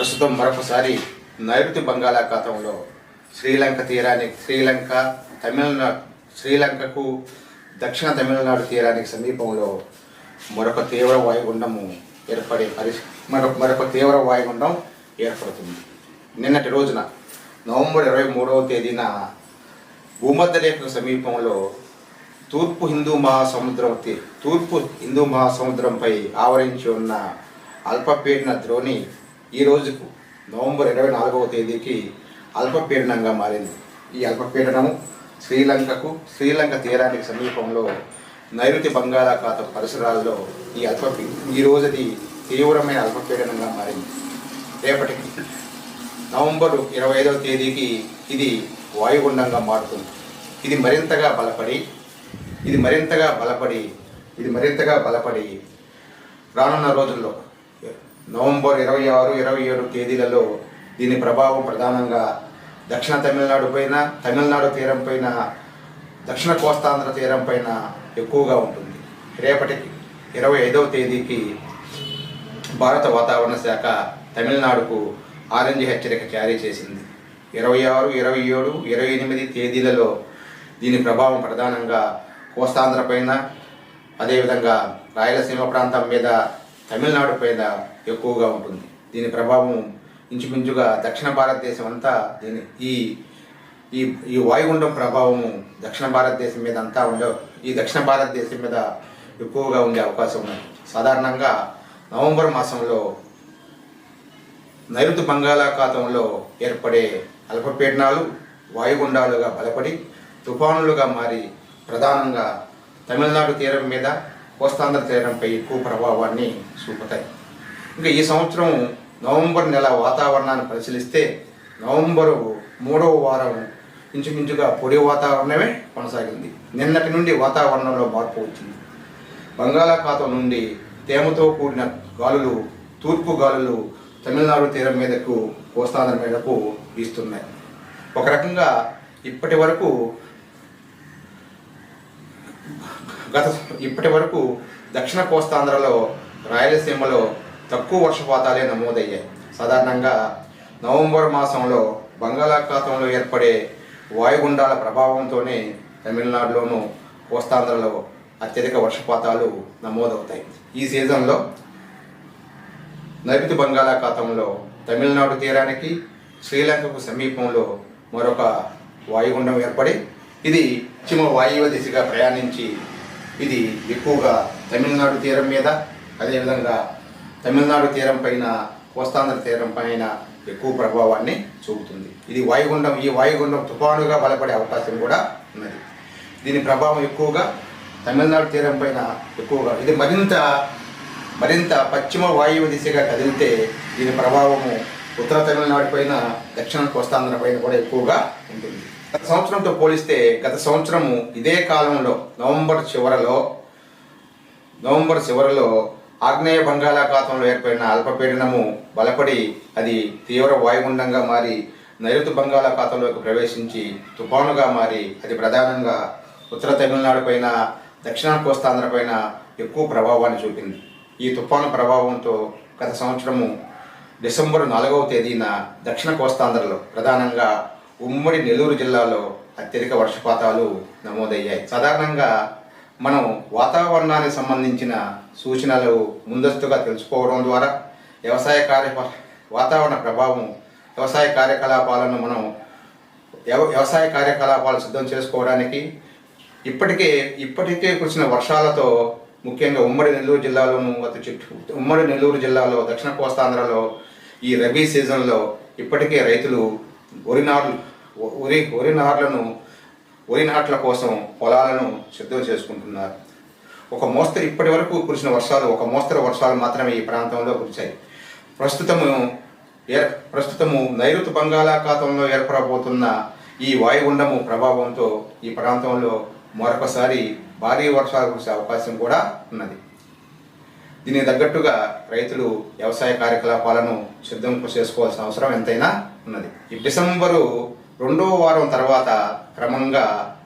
ప్రస్తుతం మరొకసారి నైరుతి బంగాళాఖాతంలో శ్రీలంక తీరానికి శ్రీలంక తమిళనాడు శ్రీలంకకు దక్షిణ తమిళనాడు తీరానికి సమీపంలో మరొక తీవ్ర వాయుగుండము ఏర్పడే పరిస్థితి మరొక మరొక తీవ్ర వాయుగుండం ఏర్పడుతుంది. నిన్నటి రోజున నవంబర్ ఇరవై మూడవ తేదీన భూమధ్యరేఖకు సమీపంలో తూర్పు హిందూ మహాసముద్రం తీ తూర్పు హిందూ మహాసముద్రంపై ఆవరించి ఉన్న అల్పపీడన ద్రోణి ఈ రోజుకు నవంబర్ ఇరవై నాలుగవ తేదీకి అల్పపీడనంగా మారింది. ఈ అల్పపీడనము శ్రీలంకకు శ్రీలంక తీరానికి సమీపంలో నైరుతి బంగాళాఖాతం పరిసరాల్లో ఈ అల్పపీ ఈ రోజుది తీవ్రమైన అల్పపీడనంగా మారింది. రేపటికి నవంబర్ ఇరవై ఐదవ తేదీకి ఇది వాయుగుండంగా మారుతుంది. ఇది మరింతగా బలపడి ఇది మరింతగా బలపడి ఇది మరింతగా బలపడి రానున్న రోజుల్లో నవంబర్ ఇరవై ఆరు ఇరవై ఏడు తేదీలలో దీని ప్రభావం ప్రధానంగా దక్షిణ తమిళనాడు పైన తమిళనాడు తీరం పైన దక్షిణ కోస్తాంధ్ర తీరం పైన ఎక్కువగా ఉంటుంది. రేపటికి ఇరవై ఐదవ తేదీకి భారత వాతావరణ శాఖ తమిళనాడుకు ఆరెంజ్ హెచ్చరిక జారీ చేసింది. ఇరవై ఆరు ఇరవై ఏడు ఇరవై ఎనిమిది తేదీలలో దీని ప్రభావం ప్రధానంగా కోస్తాంధ్ర పైన అదేవిధంగా రాయలసీమ ప్రాంతం మీద తమిళనాడు పైన ఎక్కువగా ఉంటుంది. దీని ప్రభావం ఇంచుమించుగా దక్షిణ భారతదేశం అంతా దీని ఈ ఈ ఈ వాయుగుండం ప్రభావము దక్షిణ భారతదేశం మీద అంతా ఉండే ఈ దక్షిణ భారతదేశం మీద ఎక్కువగా ఉండే అవకాశం ఉంది సాధారణంగా నవంబర్ మాసంలో నైరుతి బంగాళాఖాతంలో ఏర్పడే అల్పపీడనాలు వాయుగుండాలుగా బలపడి తుఫానులుగా మారి ప్రధానంగా తమిళనాడు తీరం మీద కోస్తాంధ్ర తీరంపై ఎక్కువ ప్రభావాన్ని చూపుతాయి. ఇంకా ఈ సంవత్సరం నవంబర్ నెల వాతావరణాన్ని పరిశీలిస్తే నవంబరు మూడవ వారం ఇంచుమించుగా పొడి వాతావరణమే కొనసాగింది. నిన్నటి నుండి వాతావరణంలో మార్పు వచ్చింది. బంగాళాఖాతం నుండి తేమతో కూడిన గాలులు తూర్పు గాలులు తమిళనాడు తీరం మీదకు కోస్తాంధ్ర మీదకు వీస్తున్నాయి. ఒక రకంగా ఇప్పటి వరకు గత ఇప్పటి వరకు దక్షిణ కోస్తాంధ్రలో రాయలసీమలో తక్కువ వర్షపాతాలే నమోదయ్యాయి. సాధారణంగా నవంబర్ మాసంలో బంగాళాఖాతంలో ఏర్పడే వాయుగుండాల ప్రభావంతోనే తమిళనాడులోను కోస్తాంధ్రలో అత్యధిక వర్షపాతాలు నమోదవుతాయి. ఈ సీజన్లో నైరుతి బంగాళాఖాతంలో తమిళనాడు తీరానికి శ్రీలంకకు సమీపంలో మరొక వాయుగుండం ఏర్పడి ఇది పశ్చిమ వాయువ్య దిశగా ప్రయాణించి ఇది ఎక్కువగా తమిళనాడు తీరం మీద అదేవిధంగా తమిళనాడు తీరం పైన కోస్తాంధ్ర తీరం పైన ఎక్కువ ప్రభావాన్ని చూపుతుంది. ఇది వాయుగుండం ఈ వాయుగుండం తుఫానుగా బలపడే అవకాశం కూడా ఉన్నది. దీని ప్రభావం ఎక్కువగా తమిళనాడు తీరం పైన ఎక్కువగా ఇది మరింత మరింత పశ్చిమ వాయువు దిశగా కదిలితే దీని ప్రభావము ఉత్తర తమిళనాడు పైన దక్షిణ కోస్తాంధ్ర పైన కూడా ఎక్కువగా ఉంటుంది. గత సంవత్సరంతో పోలిస్తే గత సంవత్సరము ఇదే కాలంలో నవంబర్ చివరలో నవంబర్ చివరలో ఆగ్నేయ బంగాళాఖాతంలో ఏర్పడిన అల్పపీడనము బలపడి అది తీవ్ర వాయుగుండంగా మారి నైరుతి బంగాళాఖాతంలోకి ప్రవేశించి తుఫానుగా మారి అది ప్రధానంగా ఉత్తర తమిళనాడు పైన దక్షిణ కోస్తాంధ్ర పైన ఎక్కువ ప్రభావాన్ని చూపింది. ఈ తుఫాను ప్రభావంతో గత సంవత్సరము డిసెంబర్ నాలుగవ తేదీన దక్షిణ కోస్తాంధ్రలో ప్రధానంగా ఉమ్మడి నెల్లూరు జిల్లాలో అత్యధిక వర్షపాతాలు నమోదయ్యాయి. సాధారణంగా మనం వాతావరణానికి సంబంధించిన సూచనలు ముందస్తుగా తెలుసుకోవడం ద్వారా వ్యవసాయ కార్య వాతావరణ ప్రభావం వ్యవసాయ కార్యకలాపాలను మనం వ్యవసాయ కార్యకలాపాలు సిద్ధం చేసుకోవడానికి ఇప్పటికే ఇప్పటికే కురిసిన వర్షాలతో ముఖ్యంగా ఉమ్మడి నెల్లూరు జిల్లాలోను అటు చుట్టూ ఉమ్మడి నెల్లూరు జిల్లాలో దక్షిణ కోస్తాంధ్రలో ఈ రబీ సీజన్లో ఇప్పటికే రైతులు వరి నార్లు వరి వరి నార్లను వరి నాట్ల కోసం పొలాలను సిద్ధం చేసుకుంటున్నారు. ఒక మోస్తరు ఇప్పటి వరకు కురిసిన వర్షాలు ఒక మోస్తరు వర్షాలు మాత్రమే ఈ ప్రాంతంలో కురిచాయి ప్రస్తుతము ఏర్ ప్రస్తుతము నైరుతి బంగాళాఖాతంలో ఏర్పడబోతున్న ఈ వాయుగుండము ప్రభావంతో ఈ ప్రాంతంలో మరొకసారి భారీ వర్షాలు కురిసే అవకాశం కూడా ఉన్నది. దీనికి తగ్గట్టుగా రైతులు వ్యవసాయ కార్యకలాపాలను సిద్ధం చేసుకోవాల్సిన అవసరం ఎంతైనా ఉన్నది. ఈ డిసెంబరు రెండో వారం తర్వాత క్రమంగా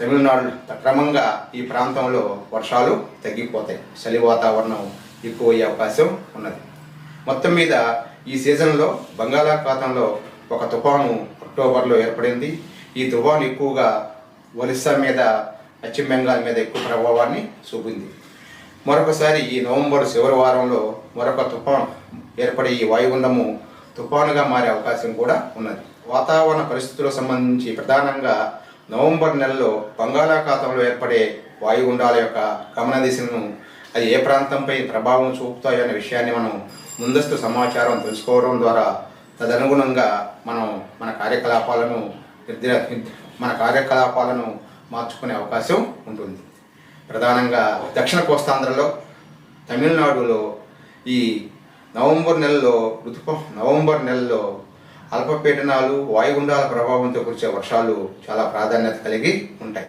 తమిళనాడు క్రమంగా ఈ ప్రాంతంలో వర్షాలు తగ్గిపోతాయి. చలి వాతావరణం ఎక్కువ అయ్యే అవకాశం ఉన్నది. మొత్తం మీద ఈ సీజన్లో బంగాళాఖాతంలో ఒక తుఫాను అక్టోబర్లో ఏర్పడింది. ఈ తుఫాను ఎక్కువగా ఒరిస్సా మీద పశ్చిమ బెంగాల్ మీద ఎక్కువ ప్రభావాన్ని చూపింది. మరొకసారి ఈ నవంబర్ చివరి వారంలో మరొక తుఫాన్ ఏర్పడే ఈ వాయుగుండము తుఫానుగా మారే అవకాశం కూడా ఉన్నది. వాతావరణ పరిస్థితులకు సంబంధించి ప్రధానంగా నవంబర్ నెలలో బంగాళాఖాతంలో ఏర్పడే వాయుగుండాల యొక్క గమన దిశను అది ఏ ప్రాంతంపై ప్రభావం చూపుతాయో అనే విషయాన్ని మనం ముందస్తు సమాచారం తెలుసుకోవడం ద్వారా తదనుగుణంగా మనం మన కార్యకలాపాలను నిర్దిర మన కార్యకలాపాలను మార్చుకునే అవకాశం ఉంటుంది. ప్రధానంగా దక్షిణ కోస్తాంధ్రలో తమిళనాడులో ఈ నవంబర్ నెలలో ఋతుప నవంబర్ నెలలో అల్పపీడనాలు వాయుగుండాల ప్రభావంతో కురిసే వర్షాలు చాలా ప్రాధాన్యత కలిగి ఉంటాయి.